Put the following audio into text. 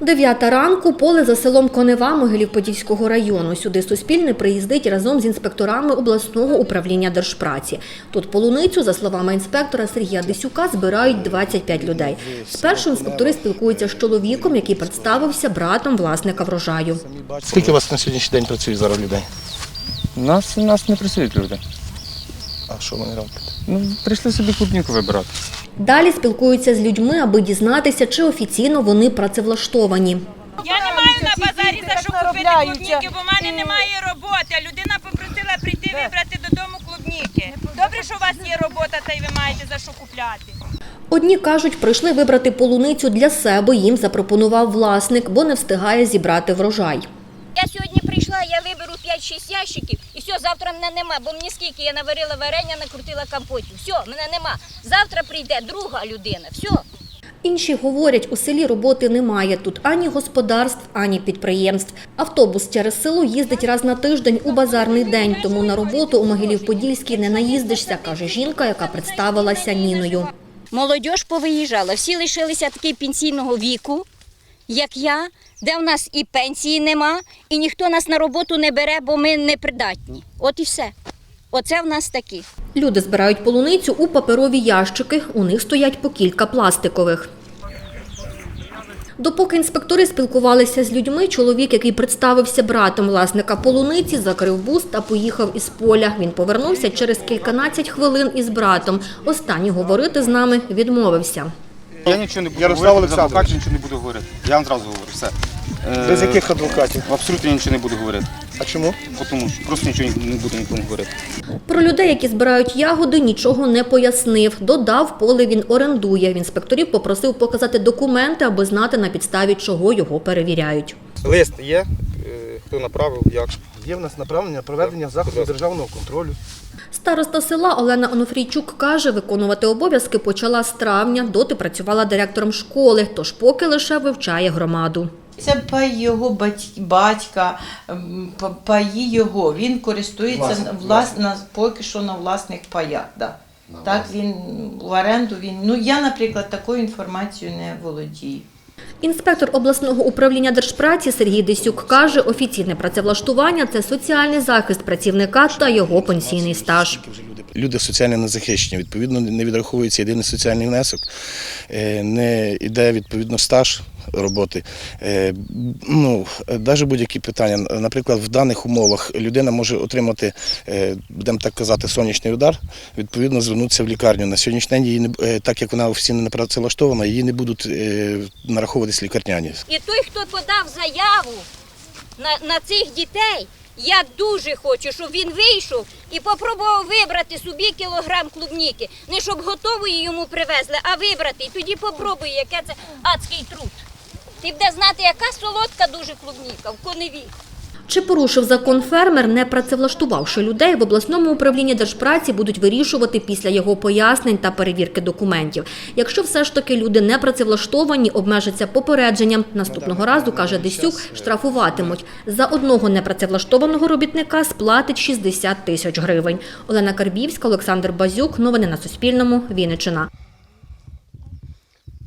Дев'ята ранку поле за селом Конева Могилів-Подільського району. Сюди Суспільне приїздить разом з інспекторами обласного управління держпраці. Тут полуницю, за словами інспектора Сергія Десюка, збирають 25 людей. Спершу інспектори спілкуються з чоловіком, який представився братом власника врожаю. Скільки у вас на сьогоднішній день працює зараз людей? У нас, у нас не працюють люди. А що вони роблять? Ну, прийшли собі клубніку вибирати. Далі спілкуються з людьми, аби дізнатися, чи офіційно вони працевлаштовані. Я не маю на базарі за що купити клубніки, бо в мене немає роботи. Людина попросила прийти вибрати додому клубніки. Добре, що у вас є робота, та й ви маєте за що купляти. Одні кажуть, прийшли вибрати полуницю для себе, їм запропонував власник, бо не встигає зібрати врожай. Я сьогодні прийшла, я виберу 5-6 ящиків, і все, завтра мене нема, бо мені скільки я наварила варення, накрутила компотів. Все, мене нема. Завтра прийде друга людина. Все. Інші говорять, у селі роботи немає. Тут ані господарств, ані підприємств. Автобус через село їздить раз на тиждень у базарний день, тому на роботу у Могилів-Подільській не наїздишся, каже жінка, яка представилася Ніною. Молодь повиїжджала, всі лишилися таки пенсійного віку, як я, де в нас і пенсії нема, і ніхто нас на роботу не бере, бо ми непридатні. От і все. Оце в нас такі. Люди збирають полуницю у паперові ящики. У них стоять по кілька пластикових. Допоки інспектори спілкувалися з людьми, чоловік, який представився братом власника полуниці, закрив бус та поїхав із поля. Він повернувся через кільканадцять хвилин із братом. Останній говорити з нами відмовився. Я нічого не буду Ярослав говорити, за Олександрович. адвокатів нічого не буду говорити. Я вам зразу говорю, все. Е, Без яких адвокатів? Абсолютно нічого не буду говорити. А чому? Тому що просто нічого не буду нікому говорити. Про людей, які збирають ягоди, нічого не пояснив. Додав, поле він орендує. В інспекторів попросив показати документи, аби знати на підставі чого його перевіряють. Лист є, хто направив, як. Є в нас направлення проведення заходу державного контролю. Староста села Олена Онофрійчук каже, виконувати обов'язки почала з травня, доти працювала директором школи, тож поки лише вивчає громаду. Це паї його батька, паї його. Він користується Власне, влас, на, поки що на власних паях. Да. Так, він в оренду він. Ну я, наприклад, такою інформацією не володію. Інспектор обласного управління держпраці Сергій Десюк каже, офіційне працевлаштування – це соціальний захист працівника та його пенсійний стаж. Люди соціально незахищені, відповідно, не відраховується єдиний соціальний внесок, е, не йде відповідно стаж роботи. Е, Ну, навіть будь-які питання. Наприклад, в даних умовах людина може отримати, е, будемо так казати, сонячний удар, відповідно, звернутися в лікарню. На сьогоднішній день її не так як вона офіційно не працевлаштована, її не будуть нараховуватись лікарняні. І той, хто подав заяву на, на цих дітей, я дуже хочу, щоб він вийшов і попробував вибрати собі кілограм клубніки. Не щоб готової йому привезли, а вибрати. І тоді попробує, яке це адський труд. Ти буде знати, яка солодка дуже клубніка в коневі. Чи порушив закон фермер, не працевлаштувавши людей, в обласному управлінні держпраці будуть вирішувати після його пояснень та перевірки документів. Якщо все ж таки люди не працевлаштовані, обмежаться попередженням. Наступного разу, каже Десюк, штрафуватимуть. За одного непрацевлаштованого робітника сплатить 60 тисяч гривень. Олена Карбівська, Олександр Базюк. Новини на Суспільному. Вінниччина.